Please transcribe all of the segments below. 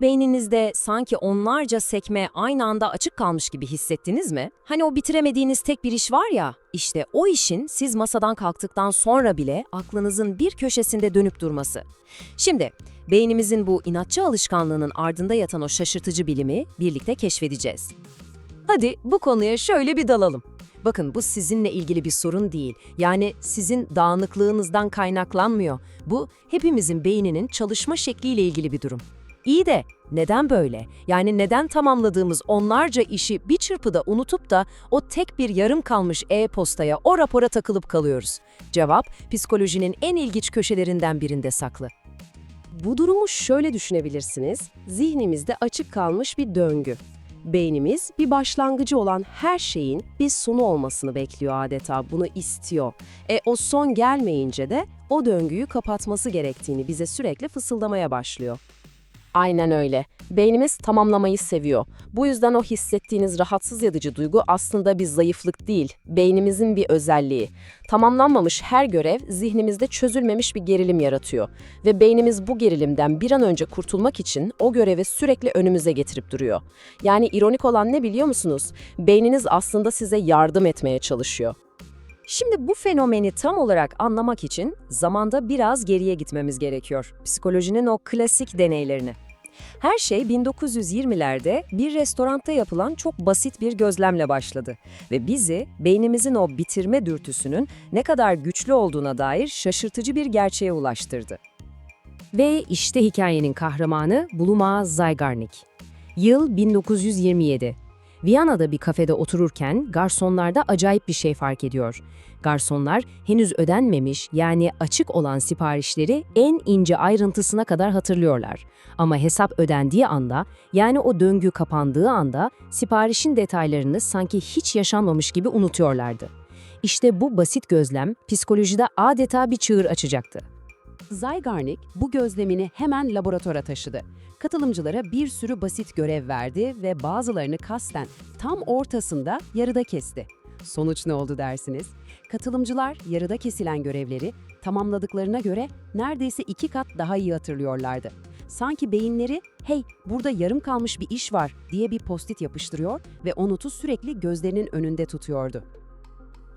Beyninizde sanki onlarca sekme aynı anda açık kalmış gibi hissettiniz mi? Hani o bitiremediğiniz tek bir iş var ya, işte o işin siz masadan kalktıktan sonra bile aklınızın bir köşesinde dönüp durması. Şimdi beynimizin bu inatçı alışkanlığının ardında yatan o şaşırtıcı bilimi birlikte keşfedeceğiz. Hadi bu konuya şöyle bir dalalım. Bakın bu sizinle ilgili bir sorun değil. Yani sizin dağınıklığınızdan kaynaklanmıyor. Bu hepimizin beyninin çalışma şekliyle ilgili bir durum. İyi de neden böyle? Yani neden tamamladığımız onlarca işi bir çırpıda unutup da o tek bir yarım kalmış e-postaya, o rapora takılıp kalıyoruz? Cevap, psikolojinin en ilginç köşelerinden birinde saklı. Bu durumu şöyle düşünebilirsiniz. Zihnimizde açık kalmış bir döngü. Beynimiz bir başlangıcı olan her şeyin bir sonu olmasını bekliyor adeta, bunu istiyor. E o son gelmeyince de o döngüyü kapatması gerektiğini bize sürekli fısıldamaya başlıyor. Aynen öyle. Beynimiz tamamlamayı seviyor. Bu yüzden o hissettiğiniz rahatsız edici duygu aslında bir zayıflık değil, beynimizin bir özelliği. Tamamlanmamış her görev zihnimizde çözülmemiş bir gerilim yaratıyor ve beynimiz bu gerilimden bir an önce kurtulmak için o görevi sürekli önümüze getirip duruyor. Yani ironik olan ne biliyor musunuz? Beyniniz aslında size yardım etmeye çalışıyor. Şimdi bu fenomeni tam olarak anlamak için zamanda biraz geriye gitmemiz gerekiyor. Psikolojinin o klasik deneylerini. Her şey 1920'lerde bir restoranda yapılan çok basit bir gözlemle başladı ve bizi beynimizin o bitirme dürtüsünün ne kadar güçlü olduğuna dair şaşırtıcı bir gerçeğe ulaştırdı. Ve işte hikayenin kahramanı Bluma Zygarnik. Yıl 1927. Viyana'da bir kafede otururken garsonlarda acayip bir şey fark ediyor. Garsonlar henüz ödenmemiş yani açık olan siparişleri en ince ayrıntısına kadar hatırlıyorlar. Ama hesap ödendiği anda yani o döngü kapandığı anda siparişin detaylarını sanki hiç yaşanmamış gibi unutuyorlardı. İşte bu basit gözlem psikolojide adeta bir çığır açacaktı. Zygarnik bu gözlemini hemen laboratuvara taşıdı. Katılımcılara bir sürü basit görev verdi ve bazılarını kasten tam ortasında yarıda kesti. Sonuç ne oldu dersiniz? Katılımcılar yarıda kesilen görevleri tamamladıklarına göre neredeyse iki kat daha iyi hatırlıyorlardı. Sanki beyinleri hey burada yarım kalmış bir iş var diye bir postit yapıştırıyor ve o notu sürekli gözlerinin önünde tutuyordu.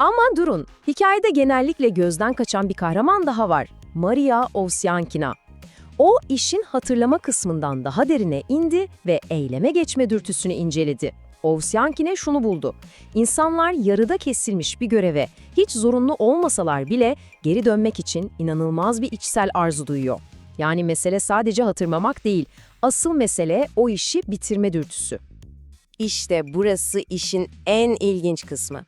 Ama durun, hikayede genellikle gözden kaçan bir kahraman daha var. Maria Ovsyankina. O işin hatırlama kısmından daha derine indi ve eyleme geçme dürtüsünü inceledi. Ovsyankine şunu buldu. İnsanlar yarıda kesilmiş bir göreve hiç zorunlu olmasalar bile geri dönmek için inanılmaz bir içsel arzu duyuyor. Yani mesele sadece hatırlamak değil, asıl mesele o işi bitirme dürtüsü. İşte burası işin en ilginç kısmı.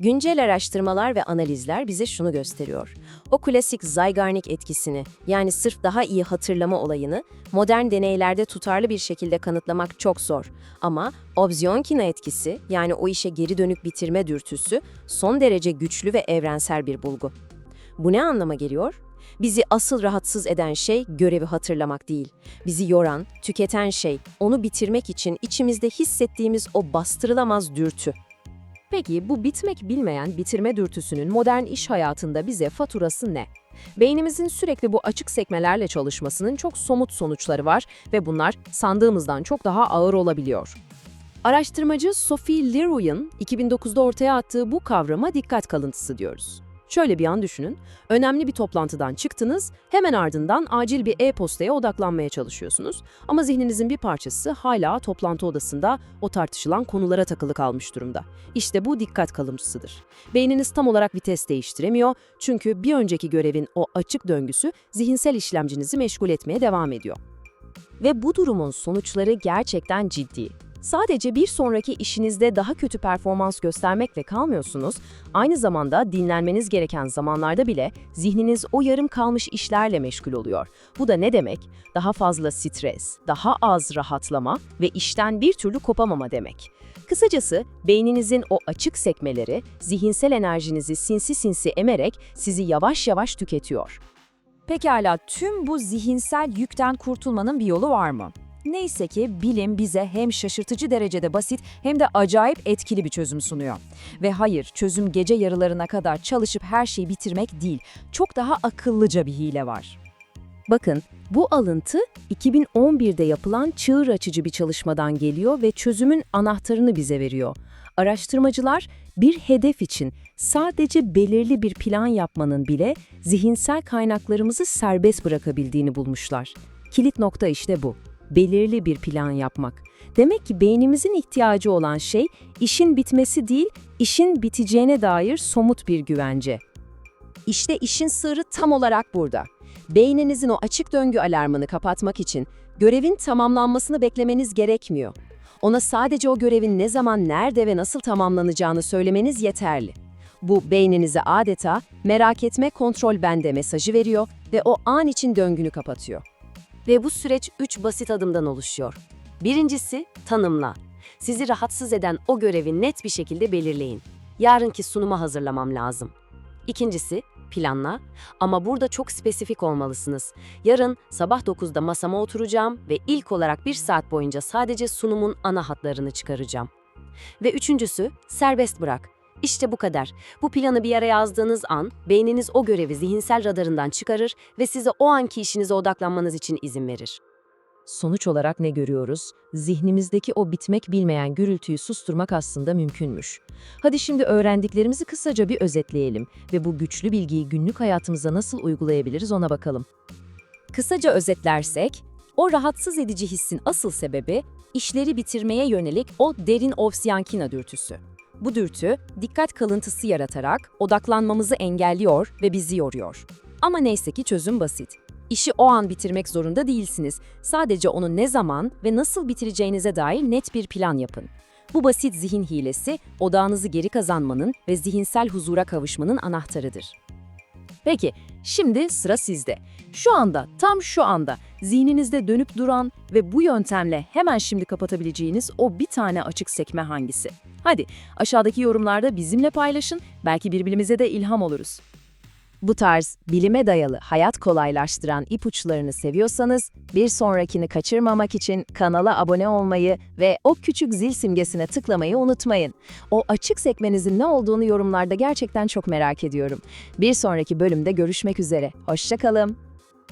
Güncel araştırmalar ve analizler bize şunu gösteriyor. O klasik Zygarnik etkisini, yani sırf daha iyi hatırlama olayını modern deneylerde tutarlı bir şekilde kanıtlamak çok zor. Ama Obzionkina etkisi, yani o işe geri dönük bitirme dürtüsü son derece güçlü ve evrensel bir bulgu. Bu ne anlama geliyor? Bizi asıl rahatsız eden şey görevi hatırlamak değil. Bizi yoran, tüketen şey, onu bitirmek için içimizde hissettiğimiz o bastırılamaz dürtü. Peki bu bitmek bilmeyen bitirme dürtüsünün modern iş hayatında bize faturası ne? Beynimizin sürekli bu açık sekmelerle çalışmasının çok somut sonuçları var ve bunlar sandığımızdan çok daha ağır olabiliyor. Araştırmacı Sophie Leroy'un 2009'da ortaya attığı bu kavrama dikkat kalıntısı diyoruz. Şöyle bir an düşünün, önemli bir toplantıdan çıktınız, hemen ardından acil bir e-postaya odaklanmaya çalışıyorsunuz ama zihninizin bir parçası hala toplantı odasında o tartışılan konulara takılı kalmış durumda. İşte bu dikkat kalıntısıdır. Beyniniz tam olarak vites değiştiremiyor çünkü bir önceki görevin o açık döngüsü zihinsel işlemcinizi meşgul etmeye devam ediyor. Ve bu durumun sonuçları gerçekten ciddi. Sadece bir sonraki işinizde daha kötü performans göstermekle kalmıyorsunuz, aynı zamanda dinlenmeniz gereken zamanlarda bile zihniniz o yarım kalmış işlerle meşgul oluyor. Bu da ne demek? Daha fazla stres, daha az rahatlama ve işten bir türlü kopamama demek. Kısacası beyninizin o açık sekmeleri zihinsel enerjinizi sinsi sinsi emerek sizi yavaş yavaş tüketiyor. Pekala tüm bu zihinsel yükten kurtulmanın bir yolu var mı? Neyse ki bilim bize hem şaşırtıcı derecede basit hem de acayip etkili bir çözüm sunuyor. Ve hayır, çözüm gece yarılarına kadar çalışıp her şeyi bitirmek değil, çok daha akıllıca bir hile var. Bakın, bu alıntı 2011'de yapılan çığır açıcı bir çalışmadan geliyor ve çözümün anahtarını bize veriyor. Araştırmacılar bir hedef için sadece belirli bir plan yapmanın bile zihinsel kaynaklarımızı serbest bırakabildiğini bulmuşlar. Kilit nokta işte bu. Belirli bir plan yapmak. Demek ki beynimizin ihtiyacı olan şey işin bitmesi değil, işin biteceğine dair somut bir güvence. İşte işin sırrı tam olarak burada. Beyninizin o açık döngü alarmını kapatmak için görevin tamamlanmasını beklemeniz gerekmiyor. Ona sadece o görevin ne zaman, nerede ve nasıl tamamlanacağını söylemeniz yeterli. Bu beyninize adeta merak etme kontrol bende mesajı veriyor ve o an için döngünü kapatıyor. Ve bu süreç üç basit adımdan oluşuyor. Birincisi tanımla. Sizi rahatsız eden o görevi net bir şekilde belirleyin. Yarınki sunuma hazırlamam lazım. İkincisi planla ama burada çok spesifik olmalısınız. Yarın sabah 9'da masama oturacağım ve ilk olarak bir saat boyunca sadece sunumun ana hatlarını çıkaracağım. Ve üçüncüsü serbest bırak. İşte bu kadar. Bu planı bir yere yazdığınız an beyniniz o görevi zihinsel radarından çıkarır ve size o anki işinize odaklanmanız için izin verir. Sonuç olarak ne görüyoruz? Zihnimizdeki o bitmek bilmeyen gürültüyü susturmak aslında mümkünmüş. Hadi şimdi öğrendiklerimizi kısaca bir özetleyelim ve bu güçlü bilgiyi günlük hayatımıza nasıl uygulayabiliriz ona bakalım. Kısaca özetlersek, o rahatsız edici hissin asıl sebebi işleri bitirmeye yönelik o derin ovsiyankina dürtüsü. Bu dürtü dikkat kalıntısı yaratarak odaklanmamızı engelliyor ve bizi yoruyor. Ama neyse ki çözüm basit. İşi o an bitirmek zorunda değilsiniz. Sadece onu ne zaman ve nasıl bitireceğinize dair net bir plan yapın. Bu basit zihin hilesi odağınızı geri kazanmanın ve zihinsel huzura kavuşmanın anahtarıdır. Peki, şimdi sıra sizde. Şu anda, tam şu anda zihninizde dönüp duran ve bu yöntemle hemen şimdi kapatabileceğiniz o bir tane açık sekme hangisi? Hadi aşağıdaki yorumlarda bizimle paylaşın, belki birbirimize de ilham oluruz. Bu tarz bilime dayalı hayat kolaylaştıran ipuçlarını seviyorsanız bir sonrakini kaçırmamak için kanala abone olmayı ve o küçük zil simgesine tıklamayı unutmayın. O açık sekmenizin ne olduğunu yorumlarda gerçekten çok merak ediyorum. Bir sonraki bölümde görüşmek üzere. Hoşçakalın.